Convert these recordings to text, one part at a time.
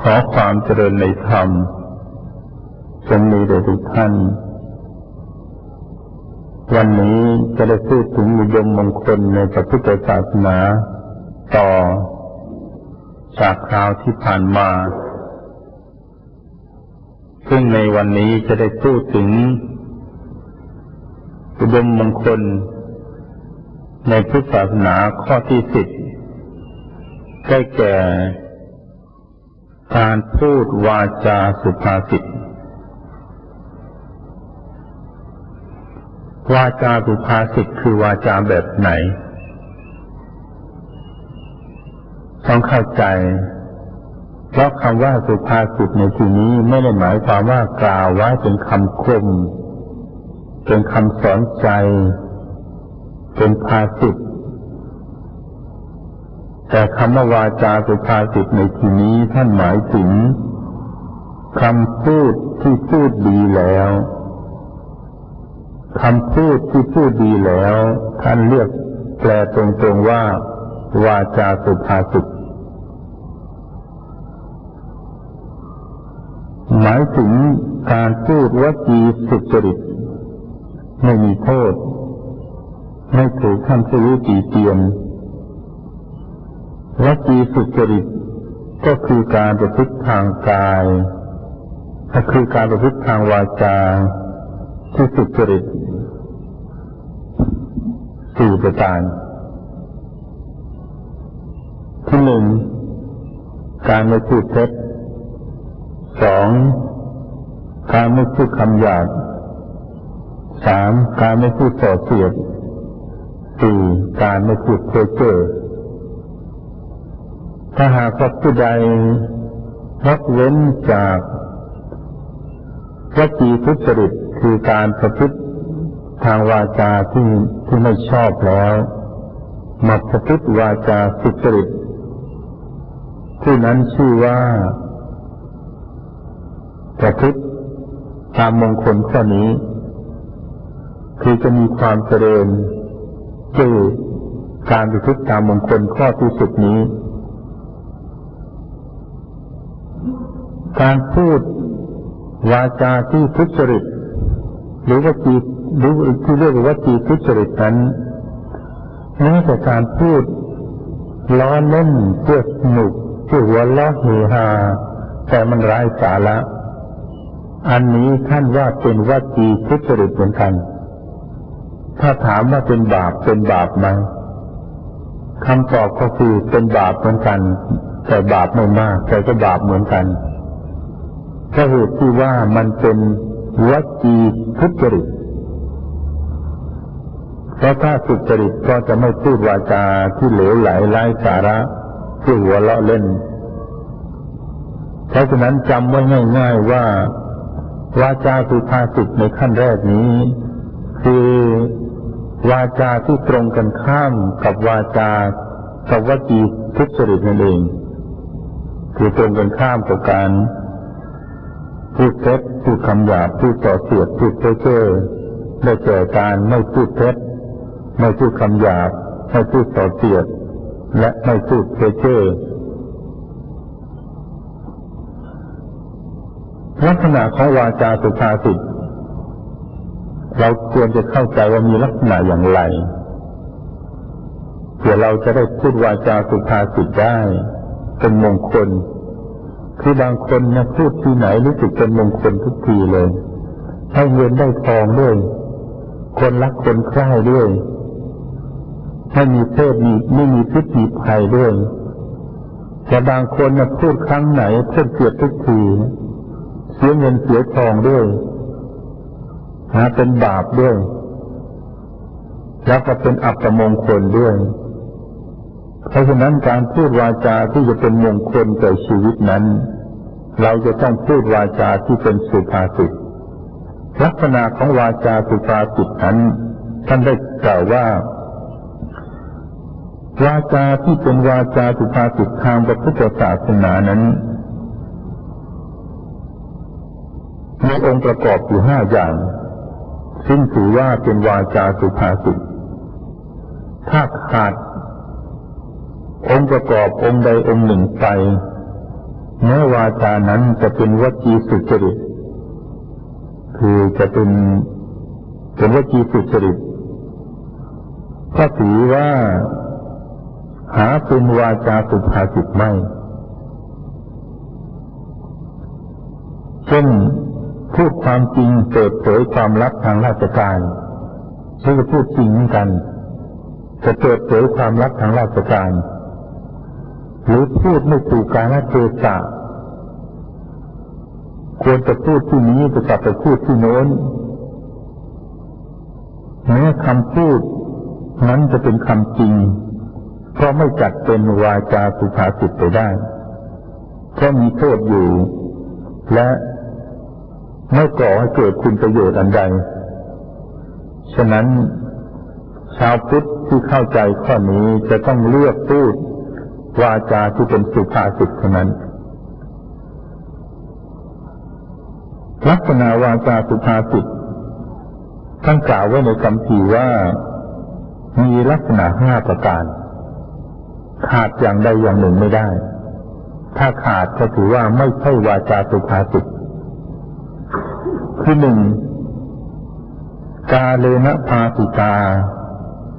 ขอความเจริญในธรรมจงมีแด่ทุกท่าน วันนี้จะได้พูดถึงมุยมมงคลในพระพุทธศาสนา ต่อ จากคราวที่ผ่านมา ซึ่งในวันนี้จะได้พูดถึงอุดมมงคล ในพุทธศาสนาข้อที่สิบได้แก่ การพูดวาจาสุภาษิต วาจาสุภาษิตคือวาจาแบบไหน ต้องเข้าใจ เพราะคำว่าสุภาษิตในที่นี้ไม่ได้หมายความว่ากล่าวไว้เป็นคำคม เป็นคำสอนใจ เป็นภาษิต แต่คำว่าวาจาสุภาษิตในที่นี้ท่านหมายถึงคำพูดที่พูดดีแล้วคำพูดที่พูดดีแล้ว ท่านเรียกแปลตรงๆว่า วาจาสุภาษิตหมายถึงการพูดวจีสุจริต ไม่มีโทษ ไม่ถูกท่านผู้รู้ตีเตียน วจีสุจริตก็คือการประพฤติทางกายก็คือการประพฤติทางวาจาที่สุจริตสี่ประการที่หนึ่งการไม่พูดเท็จสองการไม่พูดคำหยาบสามการไม่พูดส่อเสียดสี่การไม่พูดเพ้อเจ้อ ถ้าหากว่าผู้ใดรักเว้นจากวจีทุจริตคือการประพฤติทางวาจาที่ที่ไม่ชอบแล้วมาประพฤติวาจาสุจริตผู้นั้นชื่อว่าประพฤติตามมงคลข้อนี้ คือจะมีความเจริญคือการประพฤติตามมงคลข้อที่สุดนี้ การพูดวาจาที่ทุจริตหรือว่าจีหรือที่เรียกว่าจีทุจริตนั้นแม้แต่การพูดล้อเล่นเพื่อสนุกเพื่อหัวล้อเฮฮาแต่มันไร้สาระ อันนี้ท่านว่าเป็นวัจีทุจริตเหมือนกัน ถ้าถามว่าเป็นบาปเป็นบาปไหมคำตอบก็คือเป็นบาปเหมือนกัน แต่บาปไม่มากแต่ก็บาปเหมือนกัน ก็เหตุที่ว่ามันเป็นวจีทุจริตเพราะถ้าสุจริตก็จะไม่พูดวาจาที่เหลวไหลไร้สาระที่หัวเราะเล่น เพราะฉะนั้นจำไว้ง่าย ๆว่า วาจาสุภาษิตในขั้นแรกนี้ คือวาจาที่ตรงกันข้ามกับวาจากับวจีทุจริตนั่นเอง คือตรงกันข้ามกับการ พูดเท็จพูดคำหยาบพูดต่อเสียดพูดเพ้อเจ้อได้แก่การไม่พูดเท็จไม่พูดคำหยาบไม่พูดต่อเสียด และไม่พูดเพ้อเจ้อลักษณะของวาจาสุภาษิตเราควรจะเข้าใจว่ามีลักษณะอย่างไรเพื่อเราจะได้พูดวาจาสุภาษิตได้ เป็นมงคล คือบางคนนะพูดที่ไหนรู้สึกเป็นมงคลทุกทีเลย ให้เงินได้ทองด้วย คนรักคนใคร่ด้วยไม่มีเพศมีไม่มีพิษมีภัยด้วย แต่บางคนนะพูดครั้งไหนเพื่อเกียดทุกทีเสียเงินเสียทองด้วยหาเป็นบาปด้วย แล้วก็เป็นอัปมงคลด้วย เพราะฉะนั้นการพูดวาจาที่จะเป็นมงคลแก่ชีวิตนั้น เราจะต้องพูดวาจาที่เป็นสุภาษิตลักษณะของวาจาสุภาษิตนั้น ท่านได้กล่าวว่า วาจาที่เป็นวาจาสุภาษิตทางพระพุทธศาสนานั้นมีองค์ประกอบอยู่ห้าอย่าง ซึ่งถือว่าเป็นวาจาสุภาษิตถ้าขาด องค์ประกอบองค์ใดองค์หนึ่งไปแม้วาจานั้นจะเป็นวจีสุจริต คือจะเป็นเป็นวจีสุจริตก็ถือว่า หาเป็นวาจาสุภาษิตไม่เช่นพูดความจริงเปิดเผยความลับทางราชการที่จะพูดจริงกันจะเปิดเผยความลับทางราชการ หรือพูดไม่ถูกกาลเทศะควรจะพูดที่นี้จะกลับไปพูดที่โน้นแม้คำพูดนั้นจะเป็นคำจริงก็ไม่จัดเป็นวาจาสุภาษิตไปได้ เพราะมีโทษอยู่ และไม่ก่อให้เกิดคุณประโยชน์อันใด ฉะนั้น ชาวพุทธที่เข้าใจข้อนี้จะต้องเลือกพูด วาจาที่เป็นสุภาษิตเท่านั้น ลักษณะวาจาสุภาษิตท่านกล่าวไว้ในคำพีว่ามีลักษณะห้าประการ ขาดอย่างใดอย่างหนึ่งไม่ได้ ถ้าขาดก็ถือว่าไม่ใช่วาจาสุภาษิตคือหนึ่งกาเลนะพาสิตา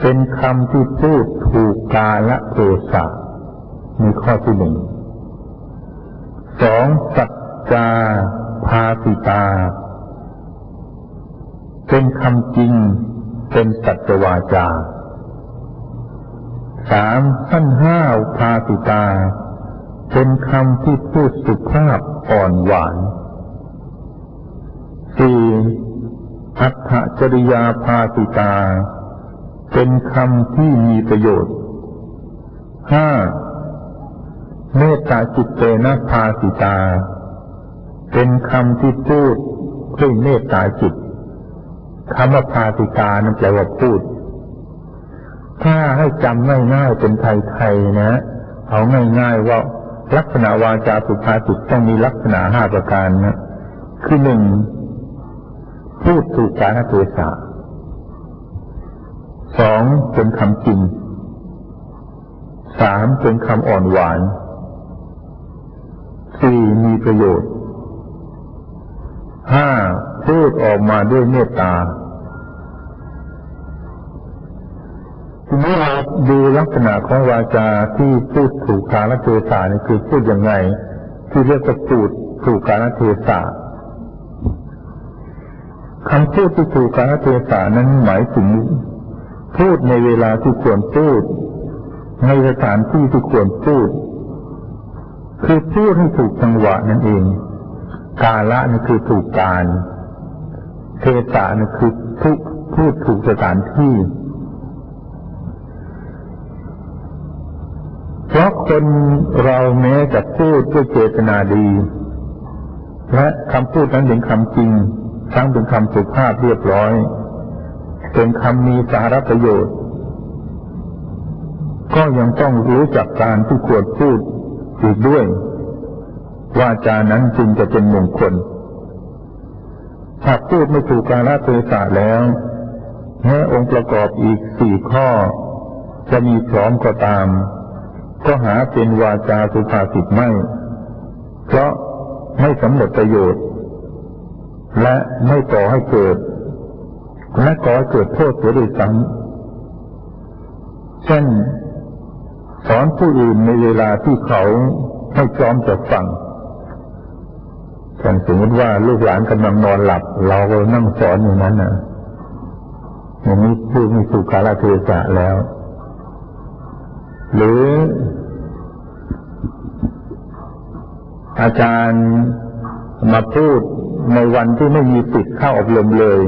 เป็นคำที่พูดถูกกาละเทศะ มีข้อที่หนึ่งสองสัจจาพาสิตา เป็นคำจริงเป็นสัจวาจาสามสั้นห้าวพาสิตา เป็นคำที่พูดสุภาพอ่อนหวานสี่อัตถจริยาภาสิตา เป็นคำที่มีประโยชน์ห้า เมตตาจิตเตนะภาสิตา เป็นคำที่พูดด้วยเมตตาจิตคำว่าภาสิตานั้นแปลว่าพูด ถ้าให้จำง่ายๆเป็นไทยๆนะ เอาง่าย ๆ ว่าลักษณะวาจาสุภาษิตต้องมีลักษณะห้าประการนะคือหนึ่งพูดถูกกาลเทศะสองเป็นคำจริงสามเป็นคำอ่อนหวาน สี่มีประโยชน์ห้าพูดออกมาด้วยเมตตาทีนี้เราดูลักษณะของวาจาที่พูดถูกกาลเทศะนี่คือพูดยังไง ที่เรียกว่าพูดถูกกาลเทศะคำพูดที่ถูกกาลเทศะนั้นหมายถึงพูดในเวลาที่ควรพูด ในสถานที่ที่ควรพูด คือพูดให้ถูกจังหวะนั่นเอง กาละนี่คือถูกการเทศะนี่คือพูดพูดถูกสถานที่ เพราะคนเราแม้จะพูดด้วยเจตนาดี และคำพูดนั้นเป็นคำจริง ทั้งเป็นคำสุภาพเรียบร้อย เป็นคำมีสาระประโยชน์ ก็ยังต้องรู้จักการที่ควรพูด อีกด้วยว่าจานั้นจึงจะเป็นมงคลถ้าพูดไม่ถูกกาลเทศะแล้วแม้องค์ประกอบอีกสี่ข้อ จะมีพร้อมก็ตาม ก็หาเป็นวาจาสุภาษิตไม่ เพราะไม่สำเร็จประโยชน์ และไม่ก่อให้เกิด และก่อให้เกิดโทษเสียด้วยซ้ำเช่น สอนผู้อื่นในเวลาที่เขาไม่พร้อมจะฟังเช่นสมมติว่าลูกหลานกำลังนอนหลับ เราก็นั่งสอนอย่างนั้นนะอย่างนี้พูดมีสุขาราเทศะแล้ว หรือ อาจารย์มาพูดในวันที่ไม่มีติดเข้าอบรมเลย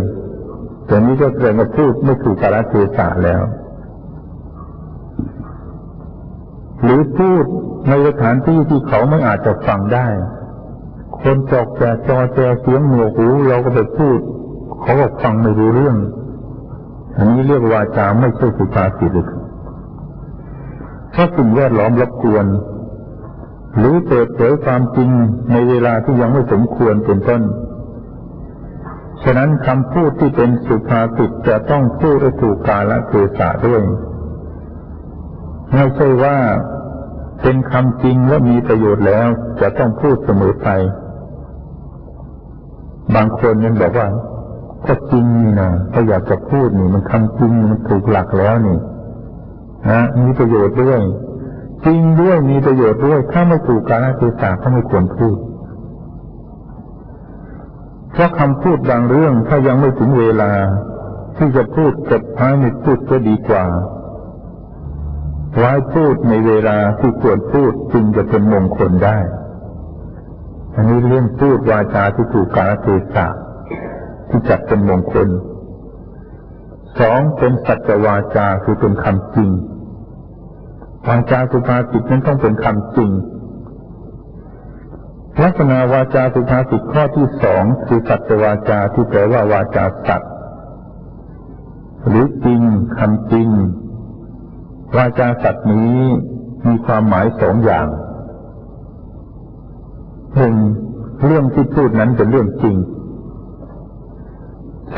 แต่นี้ก็แสดงว่าพูดไม่ถูกกาลเทศะแล้ว หรือพูดในสถานที่ที่เขาไม่อาจจะฟังได้ คนจอกแจจอแจเสียงหนวกหูเราก็ไปพูด เขาก็ฟังไม่รู้เรื่อง อันนี้เรียกว่าจาไม่ใช่สุภาษิตเพราสิ่งแวดล้อมรบกวน หรือเปิดเผยความจริงในเวลาที่ยังไม่สมควรเป็นต้น ฉะนั้นคำพูดที่เป็นสุภาษิตจะต้องพูดให้ถูกกาลเทศะด้วยไม่ใช่ว่า เป็นคำจริงและมีประโยชน์แล้ว จะต้องพูดเสมอไป บางคนยังบอกว่าก็จริงนี่นะก็อยากจะพูดนี่ มันคำจริงมันถูกหลักแล้วนี่นะมีประโยชน์ด้วย จริงด้วยมีประโยชน์ด้วย ถ้าไม่ถูกกาลเทศะก็ไม่ควรพูดเพราะคำพูดบางเรื่องถ้ายังไม่ถึงเวลา ที่จะพูดกับท้ายไม่พูดก็ดีกว่า ไว้พูดในเวลาที่ควรพูดจึงจะเป็นมงคลได้ อันนี้เรื่องพูดวาจาที่ถูกกาลเทศะที่จัดเป็นมงคล สองเป็นสัจวาจาคือเป็นคำจริง วาจาสุภาษิตนั้นต้องเป็นคำจริง ลักษณะวาจาสุภาษิตข้อที่สองคือสัจวาจาที่แปลว่าวาจาสัตว์หรือจริงคำจริง วาจาสัตว์นี้มีความหมายสองอย่างหนึ่งเรื่องที่พูดนั้นเป็นเรื่องจริง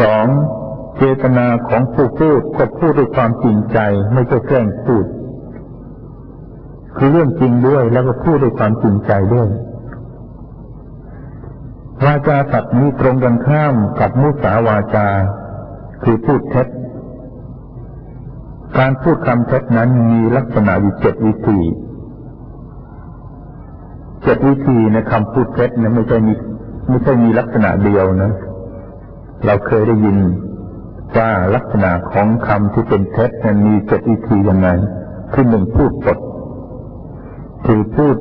สองเจตนาของผู้พูดก็พูดด้วยความจริงใจไม่ใช่แกล้งพูด คือเรื่องจริงด้วยแล้วก็พูดด้วยความจริงใจด้วยวาจาสัตว์นี้ตรงกันข้ามกับมุสาวาจา คือพูดเท็จ การพูดคำเท็จนั้นมีลักษณะอยู่เจ็ดวิธีเจ็ดวิธีในคำพูดเท็จนั้นไม่ใช่มีไม่ใช่มีลักษณะเดียวนะ เราเคยได้ยินว่าลักษณะของคำที่เป็นเท็จนั้นมีเจ็ดวิธียังไงคือหนึ่งพูดปดคือพูด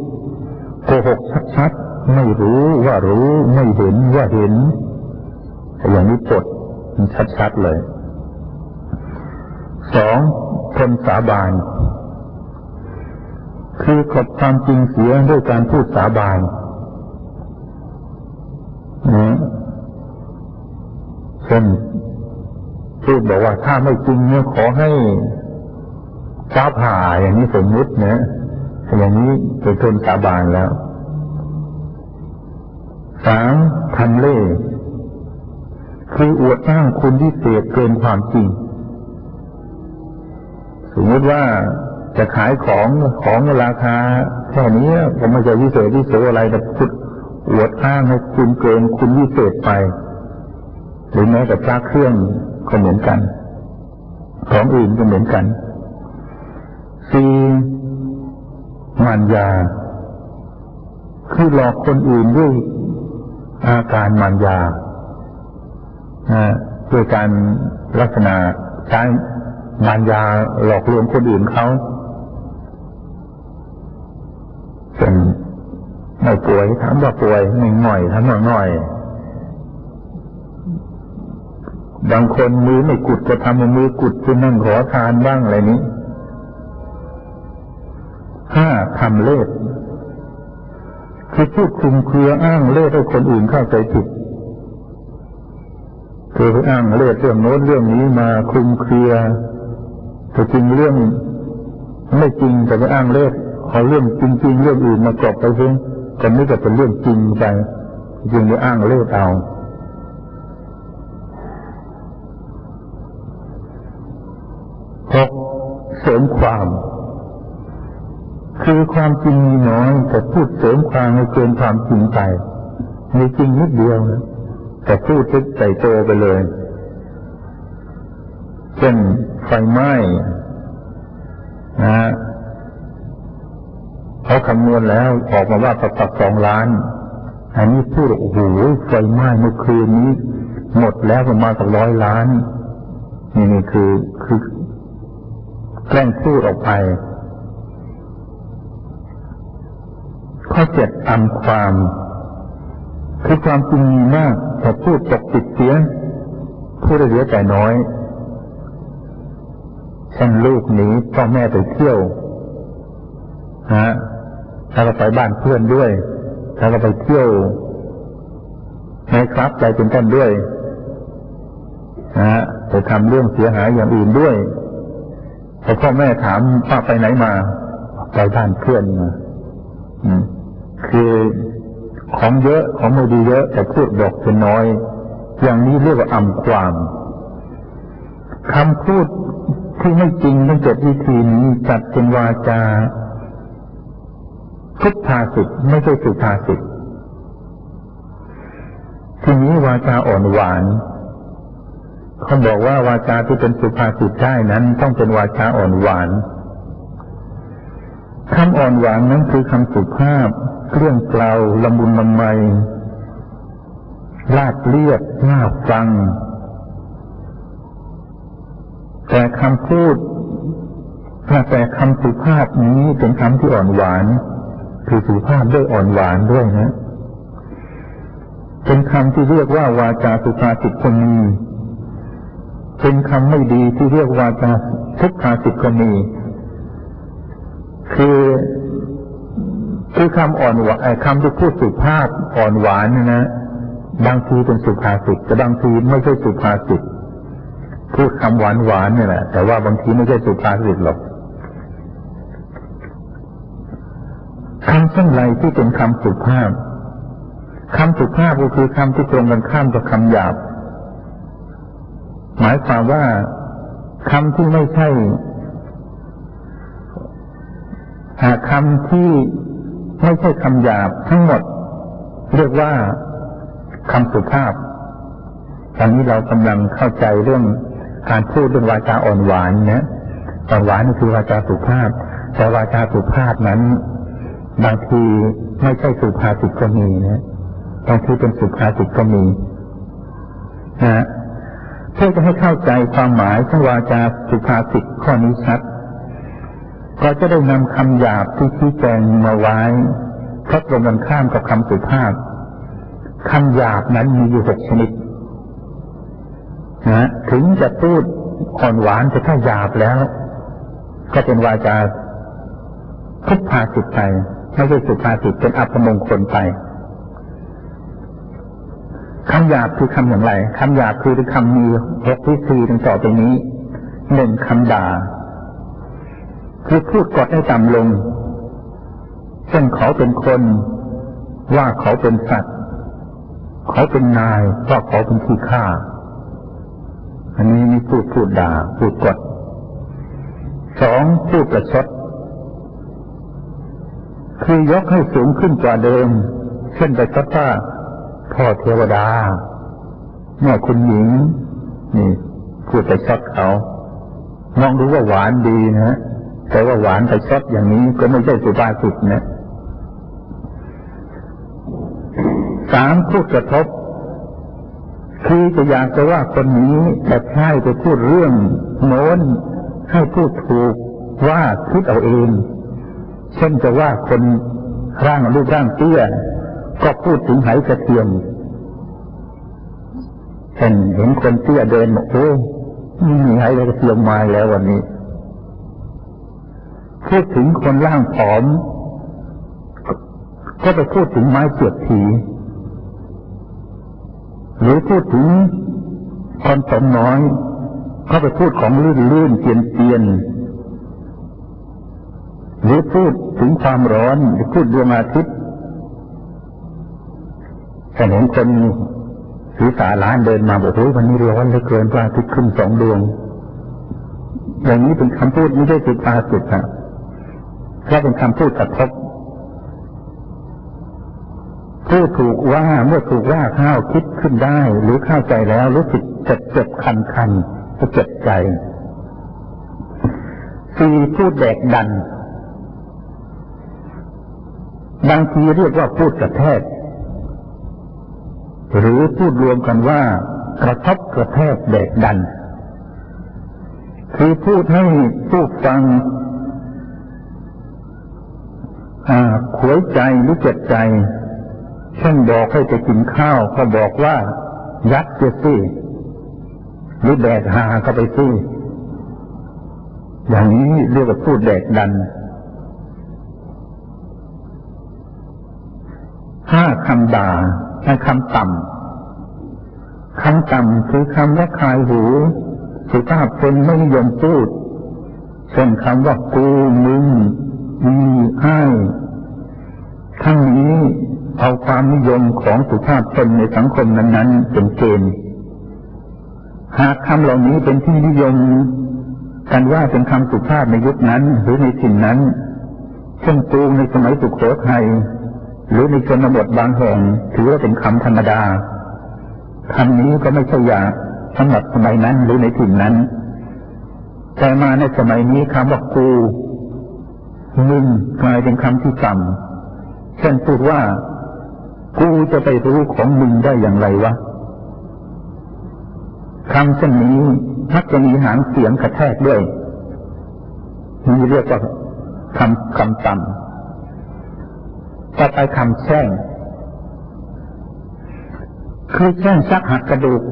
โกหกชัดๆไม่รู้ว่ารู้ไม่เห็นว่าเห็นอย่างนี้ปดมันชัดๆเลยสอง คนสาบาน คือขบความจริงเสียด้วยการพูดสาบานนะเช่นพูดบอกว่าถ้าไม่จริงเนี่ยขอให้ฟ้าผ่าอย่างนี้สมมุตินะอย่างนี้เป็นคนสาบานแล้วสามทำเล่คืออวดอ้างคุณที่เศษเกินความจริง สมมติว่าจะขายของของราคาแค่นี้ผมไม่จะวิเศษวิเศษอะไรแต่พูดอวดอ้างให้คุณเกินคุณวิเศษไป หรือแม้แต่พระเครื่องก็เหมือนกัน ของอื่นก็เหมือนกันสี่มารยา คือหลอกคนอื่นด้วยอาการมารยาด้วยการลักษณะใช้ มารยาหลอกลวงคนอื่นเขาเป็นไม่ป่วยถามว่าป่วยไม่หน่อยถามว่าหน่อย บางคนมือไม่กุดก็ทำมือกุดคือนั่งขอทานบ้างอะไรนี้ห้าทำเล่คือพูดคุมเครืออ้างเล่ให้คนอื่นเข้าใจผิดคือไปอ้างเล่เรื่องโน้นเรื่องนี้มาคุมเครือ แต่จริงเรื่องไม่จริงแต่ไปอ้างเล่เอาเรื่องจริง ๆ เรื่องอื่นมากรอบไปเพิ่งก็ไม่ก็เป็นเรื่องจริงไปจริงไปอ้างเล่เอาหกเสริมความ คือความจริงมีน้อยแต่พูดเสริมความให้เกินความจริงไปมีจริงนิดเดียวนะแต่พูดทึกใส่โตไปเลย เช่น ไฟไหม้นะเขาคำนวณแล้วออกมาว่าประตักสองล้าน อันนี้พูดโอ้โหไฟไหม้เมื่อคืนนี้ หมดแล้วประมาณสักร้อยล้าน นี่นี่คือคือแกล้งพูดออกไป ข้อเจ็ดอำความ คือความจริงมีมากแต่พูดตกติดเสียพูดได้เหลือแต่น้อย เช่นลูกหนีพ่อแม่ไปเที่ยวฮะถ้าเราไปบ้านเพื่อนด้วยถ้าเราไปเที่ยวในครับใจเป็นต้นด้วยนะฮะไปทำเรื่องเสียหายอย่างอื่นด้วยพอพ่อแม่ถามว่าไปไหนมา ไปบ้านเพื่อนมาคือของเยอะของไม่ดีเยอะแต่พูดดอกเป็นน้อย อย่างนี้เรียกว่าอำความคำพูด ที่ไม่จริงทั้งเจ็ดวิธีนี้จัดเป็นวาจาทุกภาสิตไม่ใช่สุภาษิตทีนี้วาจาอ่อนหวานเขาบอกว่าวาจาที่เป็นสุภาษิตได้นั้นต้องเป็นวาจาอ่อนหวานคำอ่อนหวานนั้นคือคำสุภาพเครื่องเกลาละมุนละไมลาดเลียดน่าฟัง แต่คำพูดแต่คำสุภาพนี้เป็นคำที่อ่อนหวาน คือสุภาพด้วยอ่อนหวานด้วยนะเป็นคำที่เรียกว่าวาจาสุภาษิตคนมีเป็นคำไม่ดีที่เรียกวาจาทุกภาษิตก็มีคือคือคำอ่อนหวานคำที่พูดสุภาพอ่อนหวานนะนะบางทีเป็นสุภาษิตแต่บางทีไม่ใช่สุภาษิต พูดคำหวานหวานนี่แหละ แต่ว่าบางทีไม่ใช่สุภาษิตหรอกคำเช่นไรที่เป็นคำสุภาพคำสุภาพก็คือคำที่ตรงกันข้ามกับคำหยาบ หมายความว่าคำที่ไม่ใช่หากคำที่ไม่ใช่คำหยาบทั้งหมด เรียกว่าคำสุภาพตอนนี้เรากำลังเข้าใจเรื่อง การพูดเรื่องวาจาอ่อนหวานเนี่ยอ่อนหวานนี่คือวาจาสุภาพ แต่วาจาสุภาพนั้น บางทีไม่ใช่สุภาษิตก็มีนะบางทีเป็นสุภาษิตก็มีนะเพื่อจะให้เข้าใจความหมายของวาจาสุภาษิตข้อนี้ชัดเราจะได้นำคำหยาบที่ชี้แจงมาไว้เพราะตรงกันข้ามกับคำสุภาพคำหยาบนั้นมีอยู่หกชนิด นะถึงจะพูดอ่อนหวานจะถ้าหยาบแล้ว ก็เป็นวาจาทุกภาสิตไปไม่ใช่สุภาษิตเป็นอัปมงคลไปคำหยาบคือคำอย่างไรคำหยาบคือคำมีหกวิธีดังต่อไปนี้หนึ่งคำด่า คือพูดกดให้ต่ำลงเช่นเขาเป็นคนว่าเขาเป็นสัตว์ เขาเป็นนายว่าเขาเป็นที่ฆ่า อันนี้นี่พูดพูดด่า พูดกดสองพูดประชดคือยกให้สูงขึ้นกว่าเดิม เช่นประชดว่าพ่อเทวดาแม่คุณหญิง นี่ พูดประชดเขามองดูว่าหวานดีนะแต่ว่าหวานประชดอย่างนี้ก็ไม่ใช่สุภาษิตนะสามพูดกระทบ คือจะอยากจะว่าคนนี้แต่ใช่จะพูดเรื่องโน้นให้พูดถูกว่าคิดเอาเอง เช่นจะว่าคนร่างรูปร่างเตี้ยก็พูดถึงไหกระเทียมเห็นเห็นคนเตี้ยเดินบอกโอ้ไม่มีไหกระเทียมมาแล้ววันนี้พูดถึงคนร่างผอม ก็ไปพูดถึงไม้เสียบผี หรือพูดถึงคนสมน้อย เข้าไปพูดของลื่นลื่นเตียนเตียนหรือพูดถึงความร้อนหรือพูดดวงอาทิตย์แต่เห็นคนศีรษะล้านเดินมาบอกโอ้ยวันนี้ร้อนเหลือเกินพระอาทิตย์ขึ้นสองดวง อย่างนี้เป็นคำพูดไม่ใช่สุภาษิตครับแค่เป็นคำพูดกระทบ ผู้ถูกว่าเมื่อถูกว่าข้าวคิดขึ้นได้ หรือเข้าใจแล้วรู้สึกเจ็บเจ็บคันคันจะเจ็บใจสี่พูดแดกดัน บางทีเรียกว่าพูดกระแทก หรือพูดรวมกันว่ากระทบกระแทกแดกดัน คือพูดให้ผู้ฟังขวยใจหรือเจ็บใจ เช่นบอกให้ไปกินข้าวก็บอกว่า ยัดเสียสิหรือแดกหาก็ไปสิอย่างนี้เรียกว่าพูดแดกดันห้าคำด่าและคำต่ำคำต่ำคือคำว่าคายหูสุภาพคนไม่นิยมพูดเช่นคำว่ากูมึงมีให้ทั้งนี้ เอาความนิยมของสุภาพชนในสังคมนั้นๆเป็นเกณฑ์หากคำเหล่านี้เป็นที่นิยมกันว่าเป็นคำสุภาพในยุคนั้น หรือในถิ่นนั้น เช่นปูในสมัยสุโขทัยหรือในชนบทบางแห่งถือว่าเป็นคำธรรมดาคำนี้ก็ไม่ใช่ยาสำหรับสมัยนั้นหรือในถิ่นนั้น แต่มาในสมัยนี้คำว่ากูมึงกลายเป็นคำที่ต่ำเช่นพูดว่า กูจะไปรู้ของมึงได้อย่างไรวะคำเช่นนี้มักจะมีหางเสียงกระแทกด้วยมีเรียกว่าคำคำต่ำต่อไปคำแช่ง คือแช่งซักหักกระดูก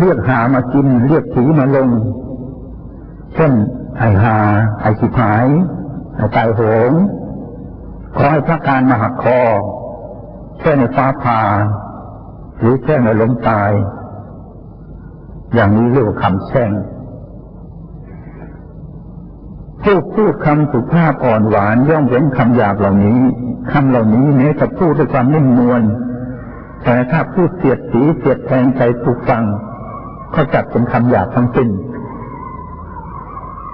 เรียกหามากิน เรียกผีมาลง เช่น ไอหา ไอสิบหาย ไอตายโหงขอให้พระการมาหักคอ แช่ในฟ้าผ่าหรือแช่ในล้มตาย อย่างนี้เรียกว่าคำแช่งผู้พูดคำสุภาพอ่อนหวานย่อมเว้นคำหยาบเหล่านี้คำเหล่านี้แม้จะพูดด้วยความนิ่มนวลแต่ถ้าพูดเสียดสีเสียดแทงใจผู้ฟัง ก็จัดเป็นคำหยาบทั้งสิ้น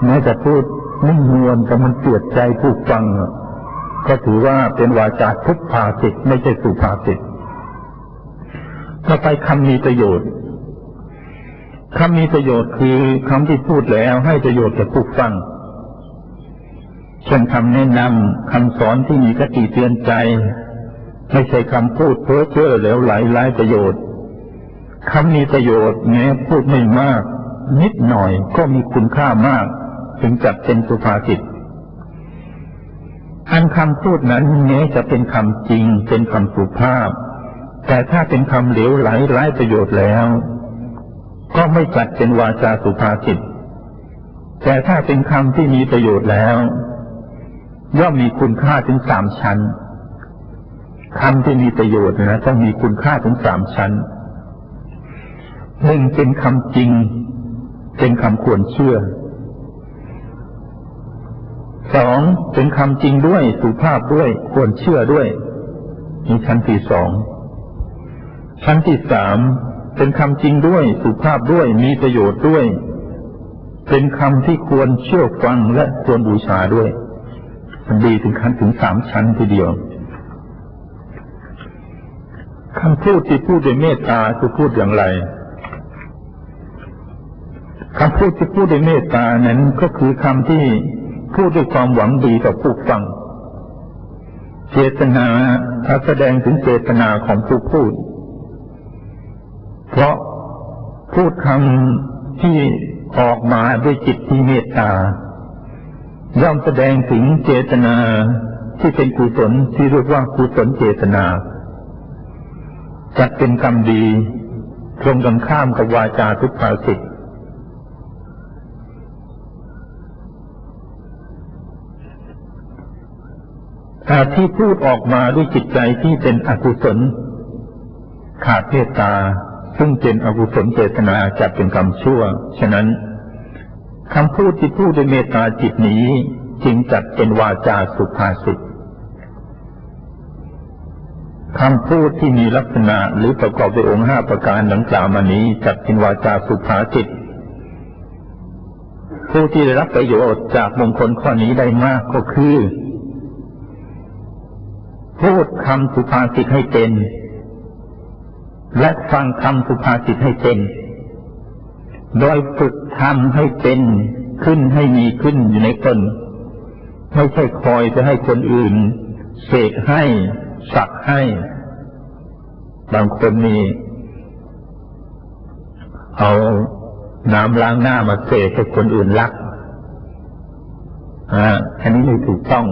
แม้จะพูดนิ่มนวลแต่มันเสียดใจผู้ฟัง ก็ถือว่าเป็นวาจาทุกภาสิตไม่ใช่สุภาสิตต่อไปคำมีประโยชน์คำมีประโยชน์คือคำที่พูดแล้วให้ประโยชน์แก่ผู้ฟังเช่นคำแนะนำคำสอนที่มีกติเตือนใจ ไม่ใช่คำพูดเพ้อเจ้อแล้วไหลไร้ประโยชน์คำมีประโยชน์แม้พูดไม่มาก นิดหน่อยก็มีคุณค่ามาก ถึงจัดเป็นสุภาษิต อันคำพูดนั้นแม้จะเป็นคำจริง เป็นคำสุภาพ แต่ถ้าเป็นคำเหลวไหลไร้ประโยชน์แล้ว ก็ไม่จัดเป็นวาจาสุภาษิตแต่ถ้าเป็นคำที่มีประโยชน์แล้ว ย่อมมีคุณค่าถึงสามชั้นคำที่มีประโยชน์นะต้องมีคุณค่าถึงสามชั้นหนึ่งเป็นคำจริง เป็นคำควรเชื่อ สองเป็นคำจริงด้วยสุภาพด้วยควรเชื่อด้วยนี่ชั้นที่สองชั้นที่สามเป็นคำจริงด้วยสุภาพด้วยมีประโยชน์ด้วย เป็นคำที่ควรเชื่อฟังและควรบูชาด้วยมันดีถึงขั้นถึงสามชั้นทีเดียวคำพูดที่พูดด้วยเมตตาคือพูดอย่างไรคำพูดที่พูดด้วยเมตตานั้นก็คือคำที่ พูดด้วยความหวังดีต่อผู้ฟัง เจตนาถ้าแสดงถึงเจตนาของผู้พูด เพราะพูดคำที่ออกมาด้วยจิตที่เมตตา ย่อมแสดงถึงเจตนาที่เป็นกุศลที่เรียกว่ากุศลเจตนาจัดเป็นกรรมดีตรงกันข้ามกับวาจาทุกภาสิ ตแต่ที่พูดออกมาด้วยจิตใจที่เป็นอกุศล ขาดเมตตา ซึ่งเป็นอกุศลเจตนาจัดเป็นกรรมชั่ว ฉะนั้นคำพูดที่พูดด้วยเมตตาจิตนี้จึงจัดเป็นวาจาสุภาษิตคำพูดที่มีลักษณะหรือประกอบด้วยองค์ห้าประการดังกล่าวมานี้จัดเป็นวาจาสุภาษิตผู้ที่ได้รับประโยชน์จากมงคลข้อนี้ได้มากก็คือ พูดคำสุภาษิตให้เป็น และฟังคำสุภาษิตให้เป็น โดยฝึกทำให้เป็นขึ้นให้มีขึ้นอยู่ในตนไม่ใช่คอยจะให้คนอื่น เสกให้สักให้ บางคนนี่เอาน้ำล้างหน้ามาเสกให้คนอื่นรักอ่าอันนี้ไม่ถูกต้อง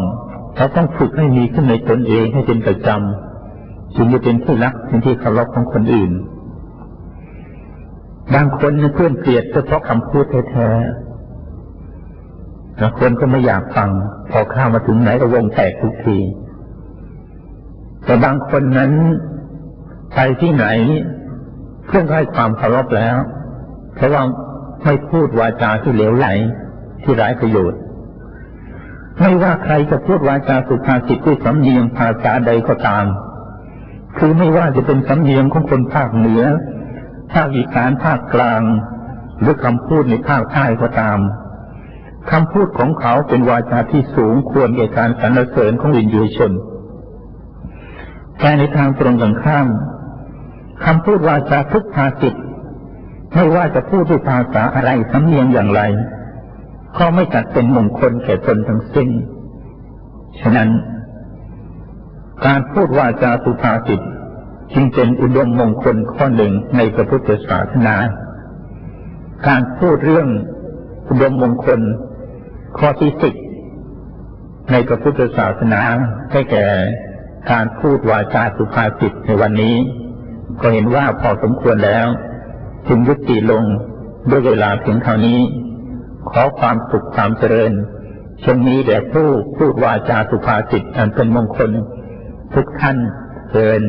เราต้องฝึกให้มีขึ้นในตนเองให้เป็นประจำจึงจะเป็นที่รักเป็นที่เคารพของคนอื่น บางคนเพื่อนเกลียดเฉพาะคำพูดแท้ๆบางคนก็ไม่อยากฟัง พอข้ามาถึงไหนก็วงแตกทุกที แต่บางคนนั้นไปที่ไหนเพื่อนให้ความเคารพแล้ว เพราะว่าไม่พูดวาจาที่เหลวไหลที่ร้ายประโยชน์ ไม่ว่าใครจะพูดวาจาสุภาษิตด้วยสำเนียงภาษาใดก็ตาม คือไม่ว่าจะเป็นสำเนียงของคนภาคเหนือ ภาคอีสานภาคกลาง หรือคำพูดในภาคใต้ก็ตามคำพูดของเขาเป็นวาจาที่สูงควรแก่การสรรเสริญของวิญญาชนแต่ในทางตรงกันข้ามคำพูดวาจาทุกภาสิตไม่ว่าจะพูดด้วยภาษาอะไรสำเนียงอย่างไร ก็ไม่จัดเป็นมงคลแก่ตนทั้งสิ้น ฉะนั้น การพูดวาจาสุภาษิตจึงเป็นอุดมมงคลข้อหนึ่งในพระพุทธศาสนา การพูดเรื่องอุดมมงคลข้อที่สิบในพระพุทธศาสนาได้แก่การพูดวาจาสุภาษิตในวันนี้ ก็เห็นว่าพอสมควรแล้ว จึงยุติลงด้วยเวลาเพียงเท่านี้ ขอความสุขความเจริญจงมีแด่ผู้พูดวาจาสุภาษิตอันเป็นมงคล ทุกท่านเชิญ